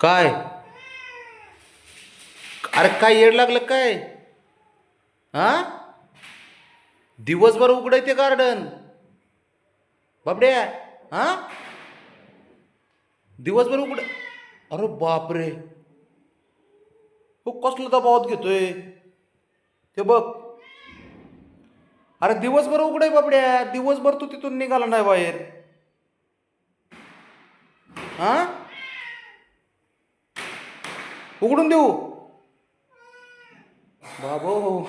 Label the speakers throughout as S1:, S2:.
S1: काय? अरे काय येड लागलं काय? हा? दिवसभर उघडं ते गार्डन बाबड्या हा? दिवसभर उघड अरे बापरे. हो, तू कसलं दबावात घेतोय? ते बघ. अरे दिवसभर उघडय बाबड्या दिवसभर तू तिथून निघाला नाही बाहेर. हा? उघडून देऊ? बाबो.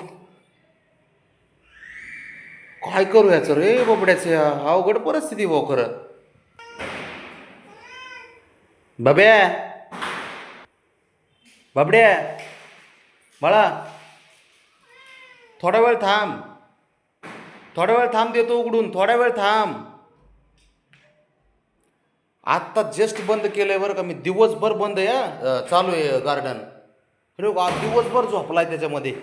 S1: काय करू याचं रे बाबड्याचं अवघड परिस्थिती भाऊ हो खरं. बाब्या बाबड्या बाळा. थोडा वेळ थांब. थोडा वेळ थांब देतो उघडून. थोडा वेळ थांब. आत्ता जस्ट बंद केलंय बरं का. मी दिवसभर बंद आहे चालू आहे गार्डन अरे वा, दिवसभर झोपलाय त्याच्यामध्ये.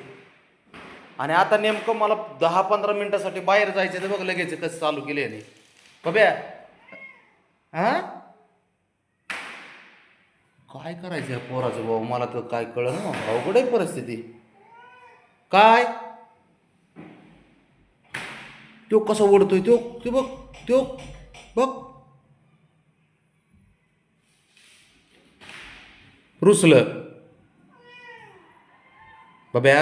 S1: आणि आता नेमकं मला दहा पंधरा मिनिटासाठी बाहेर जायचं तर बघ लगेच कसं चालू केले याने. बघ्या हा काय करायचं या पोराचं भाऊ? मला तर काय कळलं ना. अवघड आहे परिस्थिती. काय? तो कसा ओढतोय तो? ते बघ तो बघ. रुसलं। बब्या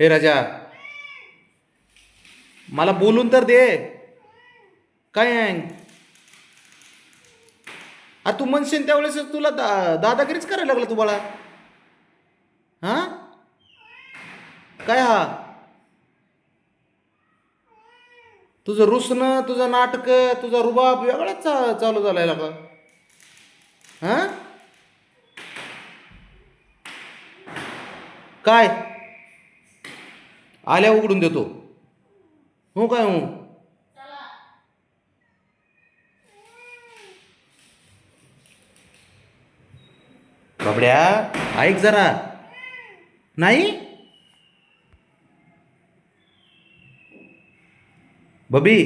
S1: हे राजा मला बोलून तर दे. काय आहे? आ तू म्हणशील त्यावेळेस तुला दा दादागिरीच करायला लागला तुम्हाला? हां? काय हा? तुझं रुसणं तुझं नाटक तुझा रुबाब वेगळाच चा चालू झालाय लागला. हां? काय? आल्या उघडून देतो. हो काय हो? बाबड्या ऐक जरा. नाही? बबी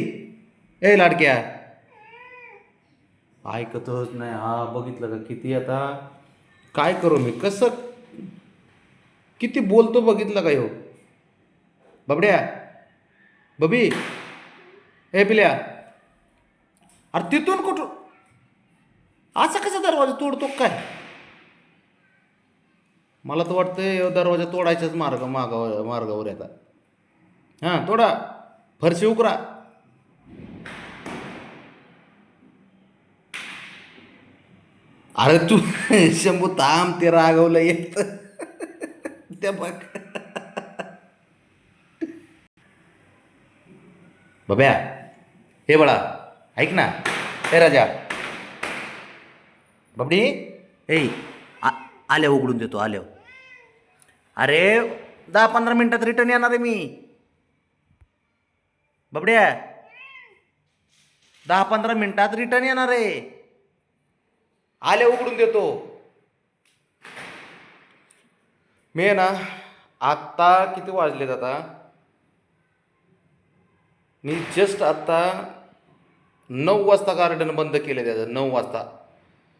S1: ए लाडक्या. ऐकतच नाही. हा बघितलं का किती आता? काय करू मी? कसं किती बोलतो बघितलं काय हो बाबड्या बबी ए पिल्या अरे तिथून कुठं असा कसा दरवाजा तोडतो काय? मला तर वाटतं दरवाजा तोडायचाच मार्ग मागावर मार्गावर येतात. हां तोडा. फरशी उकरा. अरे तू शंभू थांब ते रागवलं येत. त्या बघ. बब्या हे बळा ऐक ना. हे राजा. बाबडी? ए आ- आल्या उघडून देतो आल्या अरे दहा पंधरा मिनिटात रिटर्न येणार आहे मी. बाबड्या दहा पंधरा मिनिटात रिटर्न येणार आहे. आल्या उघडून देतो. मी आहे ना आत्ता किती वाजलेत आता? मी जस्ट आत्ता नऊ वाजता गार्डन बंद केलं त्याचं नऊ वाजता.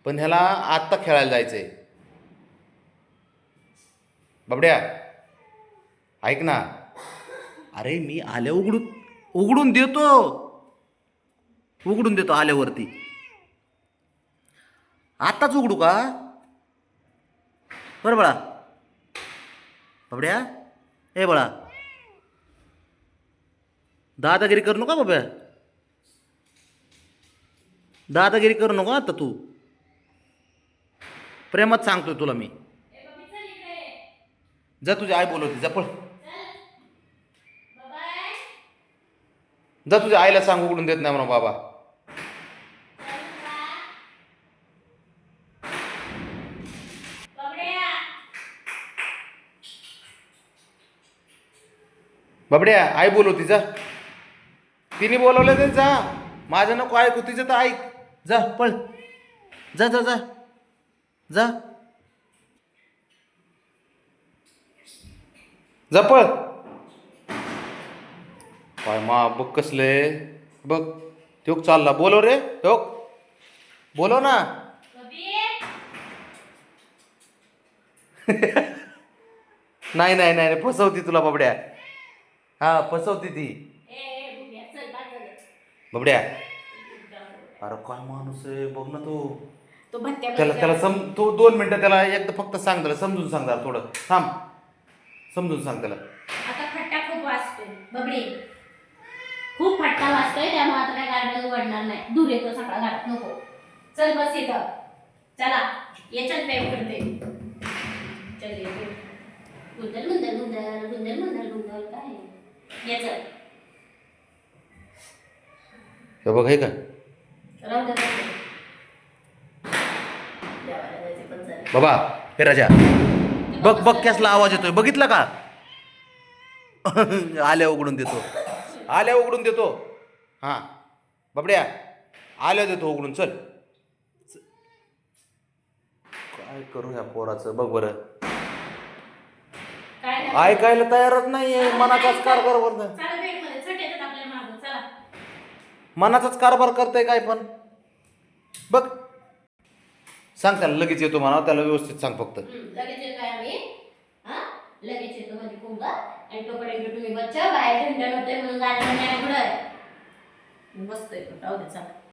S1: पण ह्याला आत्ता खेळायला जायचं आहे बाबड्या ऐक ना. अरे मी आल्या उघडून उघडून देतो. उघडून देतो आल्यावरती. आत्ताच उघडू का? बरं बळा. बाबड्या? ए बाळा. दादागिरी करू नका बाब्या दादागिरी करू नको आता तू. प्रेमात सांगतोय तुला मी. जा तुझी आई बोलवते जा पळ. जा तुझ्या आईला सांग उघडून देत नाही म्हणा बाबा. बाबड्या आई बोलवती जा तिने बोलवलं ते जा. माझं नको ऐकू तिचं तर ऐक. जा पळ. जा जा जा. जा. जा पळ. काय मा बघ कसले. बघ तो चालला. बोलव रे तो बोलव ना. नाही नाही नाही. फसवती तुला बाबड्या. हा फसवती ती. बाबड्या अरे काय माणूस आहे? बघ ना तू.
S2: तो भत्त्या
S1: त्याला त्याला सम तू दोन मिनटं त्याला एकदा फक्त सांग त्याला समजून सांग जरा थोडं. थांब. समजून सांग त्याला.
S2: आता फट्टा खूप वाजतोय. बबडी. खूप फट्टा वाजतोय त्यामुळे आता काय गार्डन उघडणार नाही. दूर येतो सगळा घरात नको. चल बस इथं. चला याच्यात टाईप करते. चल ये गुंदर गुंदर गुंदर गुंदर गुंदर गुंदर काय?
S1: हे बघ हे का. बाबा हे राजा. बघ बघ कसला आवाज येतोय. बघितला का? आल्या उघडून देतो. आल्या उघडून देतो. हां. बाबड्या आल्या देतो उघडून. चल. काय करू ह्या पोराचं? बघ बरं. ऐकायला तयारच नाहीये मनाचाच कारभार करतोय
S2: चला बेडमध्ये चट येतात आपल्या मागं चला.
S1: मनाचाच कारभार करतोय काय पण. बघ. सांग त्याला लगेच येतो म्हणा त्याला व्यवस्थित सांग फक्त.
S2: हम्म, लगेच येतोय आम्ही. हा? लगेच येतो म्हणजे कुंभा. आणि तोपर्यंत तुम्ही बच्चा बाहेर थंड होते म्हणून गाडी नाही पुढे. मस्त आहे राहू दे चला.